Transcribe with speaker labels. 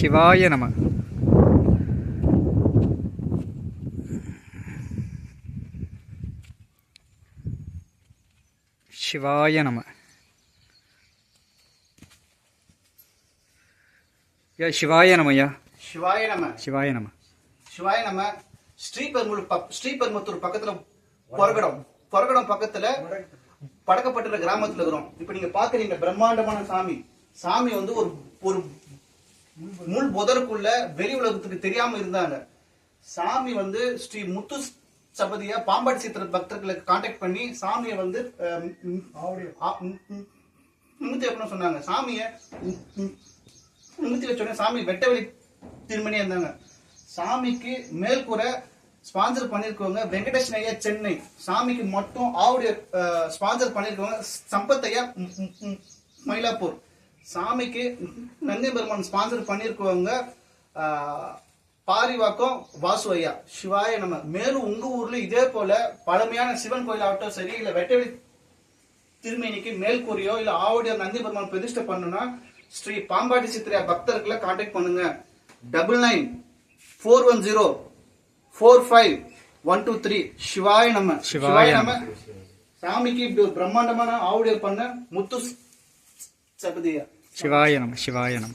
Speaker 1: சிவாய நம. சிவாய நம. ஐயா சிவாய நம ஐயா
Speaker 2: சிவாய நம.
Speaker 1: சிவாய நம.
Speaker 2: சிவாய நம. ஸ்ரீபெரும்புல் பக்- ஸ்ரீபெரும்புத்தூர் பக்கத்துல பொறகடம். பொறகடம் பக்கத்துல படக்கப்பட்டுள்ள கிராமத்துல இருக்கிறோம். இப்ப நீங்க பாக்குறீங்க பிரம்மாண்டமான சாமி. சாமி வந்து ஒரு ஒரு முள் புதருக்குள்ள வெளி உலகத்துக்கு தெரியாம இருந்தாங்க. சாமி வந்து ஸ்ரீ முத்து சபதியா பாம்பாடி சித்திர பக்தர்களை காண்டாக்ட் பண்ணி சாமியை வந்து நிமித்தி வைக்கணும்னு சொன்னாங்க. சாமியை நிமித்தி வச்சோடனே சாமி வெட்ட வெளி திருமணியா இருந்தாங்க. சாமிக்கு மேல்கூரை ஸ்பான்சர் பண்ணிருக்கவங்க வெங்கடேஷ் ஐயா சென்னை. சாமிக்கு மட்டும் ஆவுடைய ஸ்பான்சர் பண்ணிருக்கவங்க சம்பத் ஐயா மயிலாப்பூர். சாமிக்கு நந்தி பெருமான் ஸ்பான்சர் பண்ணிருக்கவங்க அஹ், பாரிவாக்கம் வாசு ஐயா. சிவாய நம்ம மேலும் உங்க ஊர்ல இதே போல பழமையான சிவன் கோயில் ஆகட்டும் சரி இல்ல வெட்டவெளி திருமேனிக்கு மேல்கூறியோ இல்ல ஆவுடைய நந்தி பெருமான் பிரதிஷ்டை பண்ணுனா ஸ்ரீ பாம்பாடி சித்திரையா பக்தர்களை காண்டாக்ட் பண்ணுங்க. Double nine four one zero four five one two three சிவாய நம்ம
Speaker 1: சிவாய
Speaker 2: நம்ம சாமிக்கு இப்படி ஒரு பிரம்மாண்டமான ஆவுடைய பண்ண முத்து 在
Speaker 1: 不对，七八
Speaker 2: 二年了嘛，七八二年了嘛。